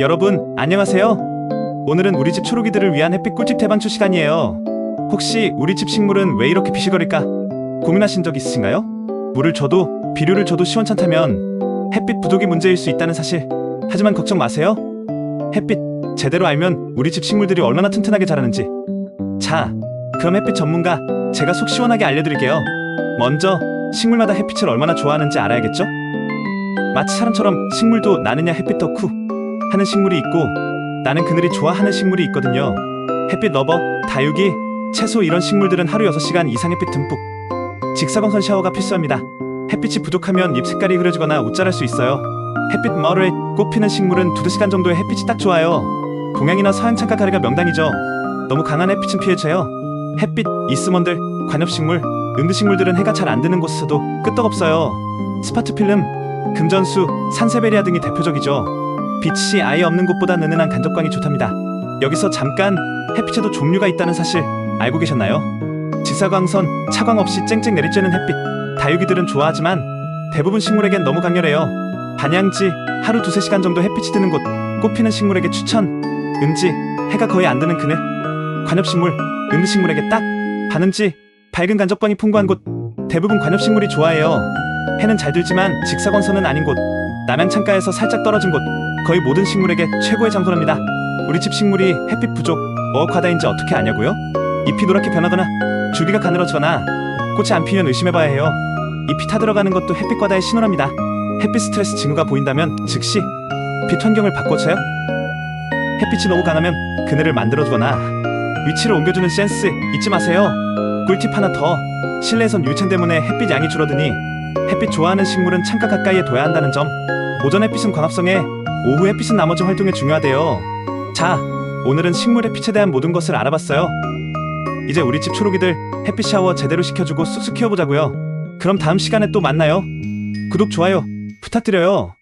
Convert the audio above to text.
여러분, 안녕하세요. 오늘은 우리 집 초록이들을 위한 햇빛 꿀팁 대방출 시간이에요. 혹시 우리 집 식물은 왜 이렇게 비실거릴까? 고민하신 적 있으신가요? 물을 줘도 비료를 줘도 시원찮다면 햇빛 부족이 문제일 수 있다는 사실. 하지만 걱정 마세요. 햇빛 제대로 알면 우리 집 식물들이 얼마나 튼튼하게 자라는지. 자, 그럼 햇빛 전문가 제가 속 시원하게 알려드릴게요. 먼저 식물마다 햇빛을 얼마나 좋아하는지 알아야겠죠? 마치 사람처럼 식물도 나느냐 햇빛 덕후 하는 식물이 있고 나는 그늘이 좋아하는 식물이 있거든요. 햇빛 러버, 다육이, 채소 이런 식물들은 하루 6시간 이상 햇빛 듬뿍. 직사광선 샤워가 필수합니다. 햇빛이 부족하면 잎 색깔이 흐려지거나 옷자랄 수 있어요. 햇빛 머를 꽃 피는 식물은 두세 시간 정도의 햇빛이 딱 좋아요. 동양이나 서양 창가 가리가 명당이죠. 너무 강한 햇빛은 피해줘요. 햇빛, 이스먼들, 관엽식물, 응드식물들은 해가 잘 안 드는 곳에서도 끄떡없어요. 스파트 필름, 금전수, 산세베리아 등이 대표적이죠. 빛이 아예 없는 곳보다 은은한 간접광이 좋답니다. 여기서 잠깐 햇빛에도 종류가 있다는 사실 알고 계셨나요? 직사광선, 차광 없이 쨍쨍 내리쬐는 햇빛. 다육이들은 좋아하지만 대부분 식물에겐 너무 강렬해요. 반양지, 하루 두세 시간 정도 햇빛이 드는 곳, 꽃피는 식물에게 추천. 은지, 해가 거의 안 드는 그늘. 관엽식물, 은식물에게 딱. 반은지, 밝은 간접광이 풍부한 곳. 대부분 관엽식물이 좋아해요. 해는 잘 들지만 직사광선은 아닌 곳. 남양 창가에서 살짝 떨어진 곳. 거의 모든 식물에게 최고의 장소랍니다. 우리 집 식물이 햇빛 부족, 어과다인지 어떻게 아냐고요? 잎이 노랗게 변하거나 줄기가 가늘어지거나 꽃이 안 피면 의심해봐야 해요. 잎이 타들어가는 것도 햇빛 과다의 신호랍니다. 햇빛 스트레스 징후가 보인다면 즉시 빛 환경을 바꿔쳐요. 햇빛이 너무 강하면 그늘을 만들어주거나 위치를 옮겨주는 센스 잊지 마세요. 꿀팁 하나 더. 실내에선 유리창 때문에 햇빛 양이 줄어드니 햇빛 좋아하는 식물은 창가 가까이에 둬야 한다는 점. 오전 햇빛은 광합성에, 오후 햇빛은 나머지 활동에 중요하대요. 자, 오늘은 식물 햇빛에 대한 모든 것을 알아봤어요. 이제 우리 집 초록이들 햇빛 샤워 제대로 시켜주고 쑥쑥 키워보자고요. 그럼 다음 시간에 또 만나요. 구독, 좋아요 부탁드려요.